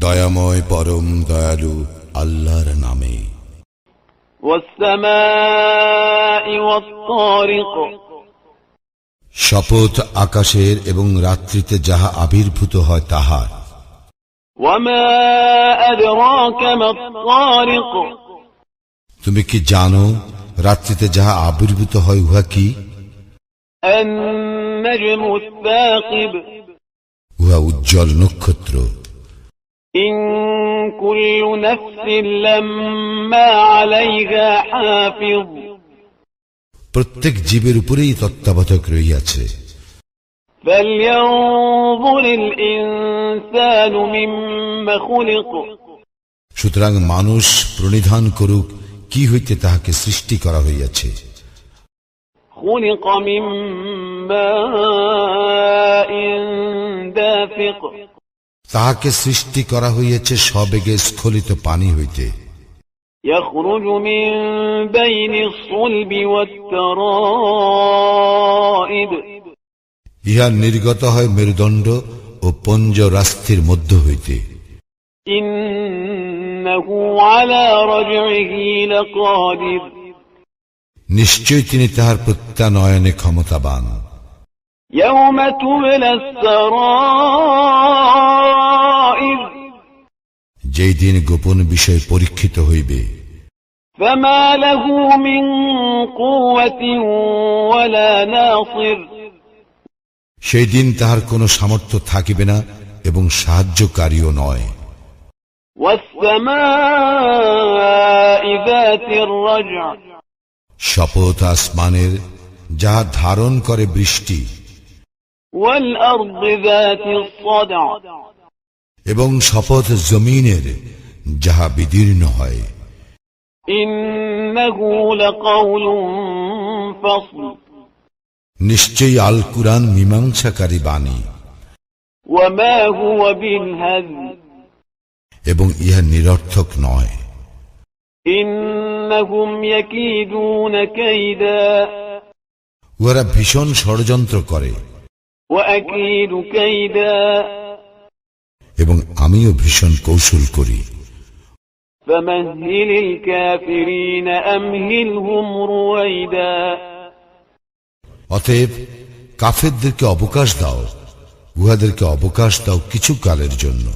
দয়াময় পরম দয়ালু আল্লাহর নামে। শপথ আকাশের এবং রাত্রিতে যাহা আবির্ভূত হয় তাহার। তুমি কি জানো রাত্রিতে যাহা আবির্ভূত হয় উহা কি? উহা উজ্জ্বল নক্ষত্র إن كل نفس لما عليها حافظ প্রত্যেক জীবের উপরেই তত্ত্বাবধায়ক রইয়াছে فلينظر الإنسان مما خلق সুতরাং মানুষ প্রণিধান করুক কি হইতে তাহাকে সৃষ্টি করা হইয়াছে خلق من ماء دافق তাহাকে সৃষ্টি করা হইয়াছে সবেগে স্খলিত পানি হইতে يخرج من بين الصلب والترائب ইহা নির্গত হয় মেরুদণ্ড ও পঞ্জরাস্থির মধ্য হইতে إنه على رجعه لقادر নিশ্চয় তিনি তাহার প্রত্যানয়নে ক্ষমতাবান يوم تبلى السرائر যেই দিন গোপন বিষয় পরীক্ষিত হইবে فما له من قوة ولا ناصر সেই দিন তাহার কোনো সামর্থ্য থাকিবে না এবং সাহায্যকারীও নয় والسماء ذات الرجع শপথ আসমানের যাহা ধারণ করে বৃষ্টি والأرض ذات الصدع এবং শপথ জমিনের যাহা বিদীর্ণ হয়। নিশ্চয়ই আল কুরআন মীমাংসাকারী বাণী। এবং ইহা নিরর্থক নয়। উহারা ভীষণ ষড়যন্ত্র করে। এবং আমিও ভীষণ কৌশল করি। অতএব কাফেরদেরকে অবকাশ দাও উহাদেরকে অবকাশ দাও কিছু কালের জন্য।